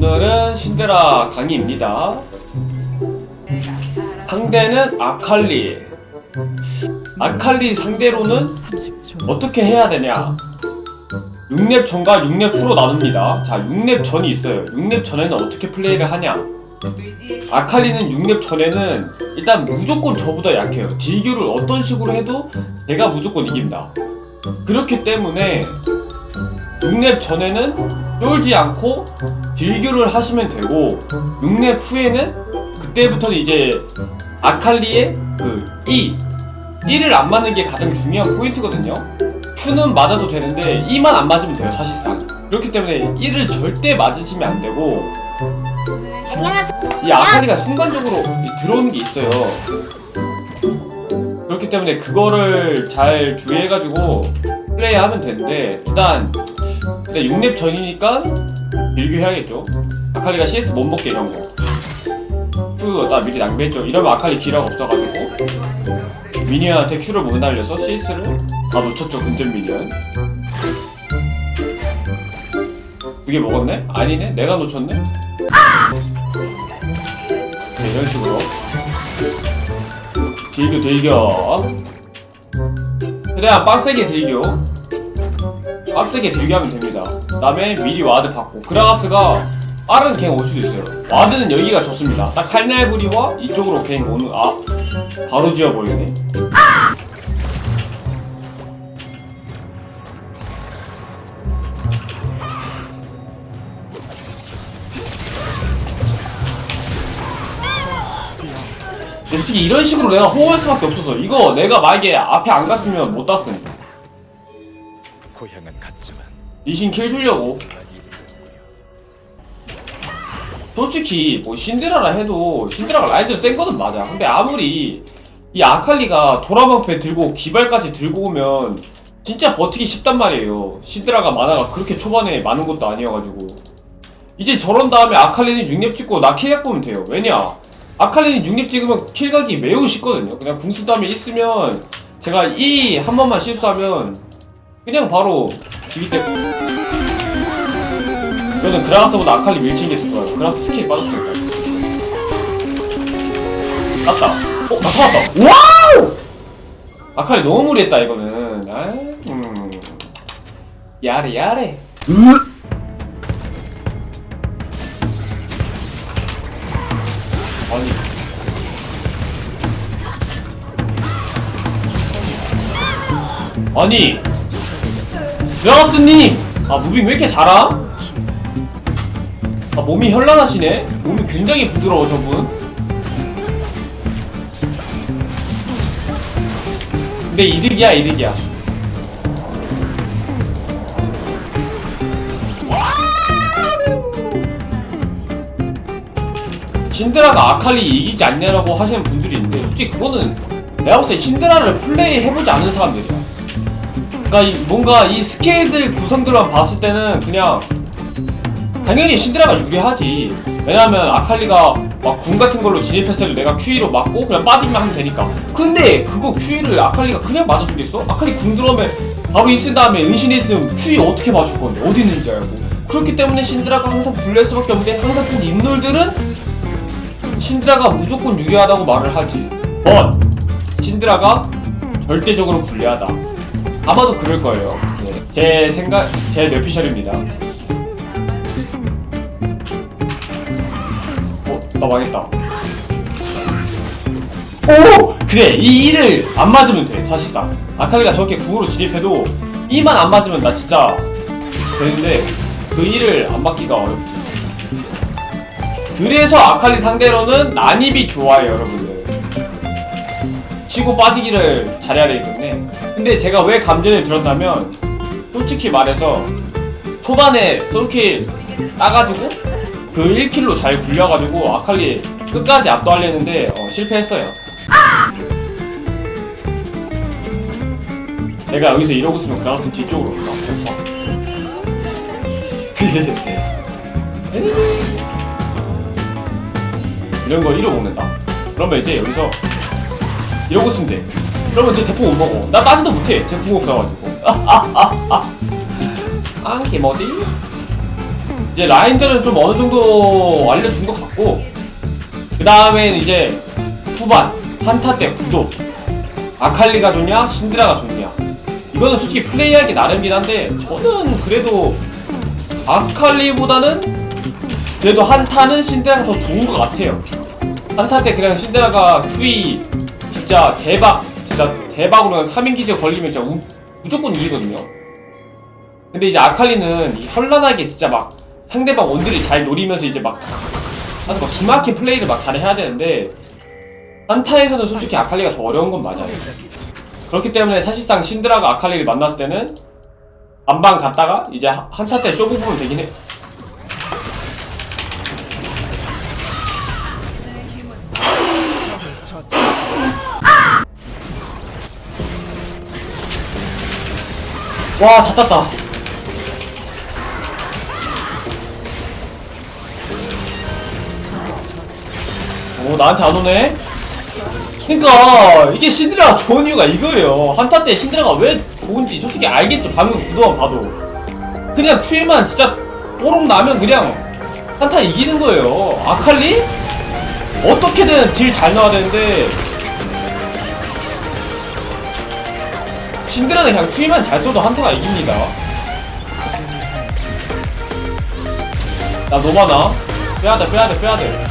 오늘은 신데라 강의입니다. 상대는 아칼리. 아칼리 상대로는 어떻게 해야 되냐? 6렙 전과 6렙 후로 나눕니다. 자, 6렙 전이 있어요. 6렙 전에는 어떻게 플레이를 하냐? 아칼리는 6렙 전에는 일단 무조건 저보다 약해요. 딜교를 어떤 식으로 해도 제가 무조건 이깁니다. 그렇기 때문에 6렙 전에는 쫄지 않고 딜교를 하시면 되고 6렙 후에는 그때부터는 이제 아칼리의 그 E 1을 안 맞는 게 가장 중요한 포인트거든요 Q는 맞아도 되는데 E만 안 맞으면 돼요 사실상 그렇기 때문에 1을 절대 맞으시면 안 되고. 이 아칼리가 순간적으로 이 들어오는 게 있어요 그렇기 때문에 그거를 잘 주의해가지고 플레이하면 되는데 일단 일단 6렙 전이니까 딜교해야겠죠. 아칼리가 CS 못 먹게 이런 거. Q 나 미리 낭비했죠. 이러면 아칼리 기라가 없어가지고. 미니언한테 Q를 못 날려서 CS를 다 놓쳤죠 근접 미니언. 두개 먹었네? 아니네? 내가 놓쳤네? 네, 이런 식으로. 딜교 딜교. 최대한 빡세게 딜교 빡세게 딜교하면 됩니다. 그 다음에 미리 와드 받고. 그라가스가 빠른 갱올 수도 있어요. 와드는 여기가 좋습니다. 딱 칼날부리와 이쪽으로 갱 오는 아 바로 지어버리네. 솔직히 이런 식으로 내가 호흡할 수밖에 없어서 이거 내가 만약에 앞에 안 갔으면 못 같지만 리신 킬 주려고. 솔직히 뭐 신데라라 해도 신데라가 라인들 센 거는 맞아. 근데 아무리 이 아칼리가 도라방패 들고 기발까지 들고 오면 진짜 버티기 쉽단 말이에요. 신데라가 만화가 그렇게 초반에 많은 것도 아니어가지고. 이제 저런 다음에 아칼리는 6렙 찍고 나 킬각 보면 돼요. 왜냐? 아칼리는 6렙 찍으면 킬각이 매우 쉽거든요. 그냥 궁수 다음에 있으면 제가 이 한 번만 실수하면 그냥 바로 지기 때 이거는 그라가스보다 아칼리 밀친 게 좋아요. 그라가스 스킬 빠졌으니까 맞다 어? 나 살았다. 와우! 아칼리 너무 무리했다 이거는. 아, 음. 야래 야래. 아니. 아니 드라가스님! 아 무빙 왜 이렇게 잘함? 아 몸이 현란하시네? 몸이 굉장히 부드러워 저분 근데 이득이야 이득이야 신드라가 아칼리 이기지 않냐라고 하시는 분들이 있는데 솔직히 그거는 내가 봤을 때 신드라를 플레이 해보지 않은 사람들이야 그러니까 이- 뭔가 이 스케일들 구성들만 봤을 때는 그냥 당연히 신드라가 유리하지. 왜냐면 아칼리가 막 궁 같은 걸로 진입했을 때도 내가 Q로 맞고 그냥 빠지기만 하면 되니까. 근데 그거 Q를 아칼리가 그냥 맞아주겠어? 아칼리 궁 들어오면 바로 인쓴 다음에 은신이 있으면 Q 어떻게 맞을 건데? 어디 있는지 알고. 그렇기 때문에 신드라가 항상 불릴 수밖에 없는데 항상 그 인물들은 신드라가 무조건 유리하다고 말을 하지. 번 신드라가 절대적으로 불리하다 아마도 그럴 거예요. 네. 제 생각, 제 뇌피셜입니다. 어, 나 망했다. 오! 그래, 이 일을 안 맞으면 돼, 사실상. 아칼리가 저렇게 궁으로 진입해도 이만 안 맞으면 나 진짜 되는데 그 일을 안 맞기가 어렵지. 그래서 아칼리 상대로는 난입이 좋아요, 여러분들. 치고 빠지기를 잘해야 되기 때문에. 근데 제가 왜 감전을 들었냐면 솔직히 말해서 초반에 솔킬 따가지고 그 1킬로 잘 굴려가지고 아칼리 끝까지 압도하려는데 어, 실패했어요. 내가 여기서 이러고 있으면 그라가스 뒤쪽으로 가 이런 거 이러고 먹는다. 그러면 이제 여기서 이러고 있으면 돼. 그러면 저 대포 못 먹어. 나 따지도 못해. 제궁 없어가지고. 아, 아, 아, 아. 아, 개머리? 이제 라인전은 좀 어느 정도 알려준 것 같고 그 다음엔 이제 후반 한타 때 구도 아칼리가 좋냐 신드라가 좋냐 이거는 솔직히 플레이하기 나름이긴 한데 저는 그래도 아칼리보다는 그래도 한타는 신드라가 더 좋은 것 같아요 한타 때 그냥 신드라가 큐이 진짜 대박 진짜 대박으로 3인 기제 걸리면 진짜 우- 무조건 이기거든요 근데 이제 아칼리는 이 현란하게 진짜 막 상대방 원딜을 잘 노리면서 이제 막 아주 막 기막힌 플레이를 막 잘 해야 되는데 한타에서는 솔직히 아칼리가 더 어려운 건 맞아요. 그렇기 때문에 사실상 신드라가 아칼리를 만났을 때는 반반 갔다가 이제 하- 한타 때 쇼부 보면 되긴 해. 와, 다 땄다. 오, 나한테 안 오네? 그니까, 이게 신드라가 좋은 이유가 이거예요. 한타 때 신드라가 왜 좋은지 솔직히 알겠죠. 방금 구도만 봐도. 그냥 큐에만 진짜 뽀록 나면 그냥 한타 이기는 거예요. 아칼리? 어떻게든 딜잘 넣어야 되는데, 신드라는 그냥 큐에만 잘 써도 한타가 이깁니다. 나 노바나? 빼야돼, 빼야돼, 빼야돼.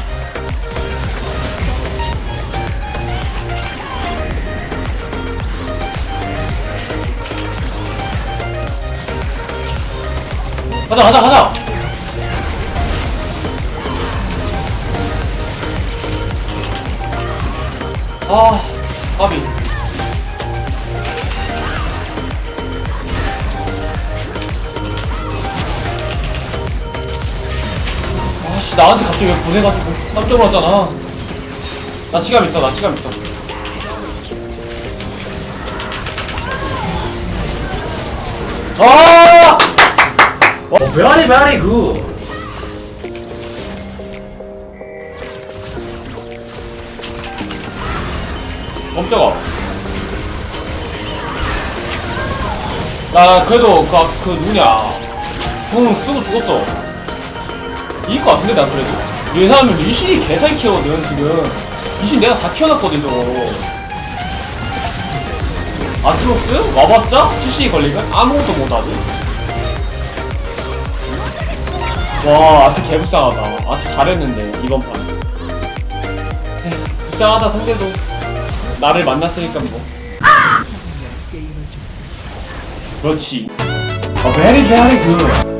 가자 가자 가자 아 까비 아씨 나한테 갑자기 왜 보내가지고 깜짝 놀랐잖아 나 치감 있어 나 치감 있어 아! 어, very very good. 깜짝아. 나 그래도 그, 그 누구냐 궁 쓰고 죽었어. 이길 것 같은데 나 그래도. 왜냐하면 리신이 개살 키거든 지금. 리신 내가 다 키워놨거든 저거. 아트로스? 와봤자? CC 걸리면 아무것도 못하지. 와 아트 개불쌍하다 아트 잘했는데 이번 판 불쌍하다 상대도 나를 만났으니까 뭐. 그렇지. 어 very very good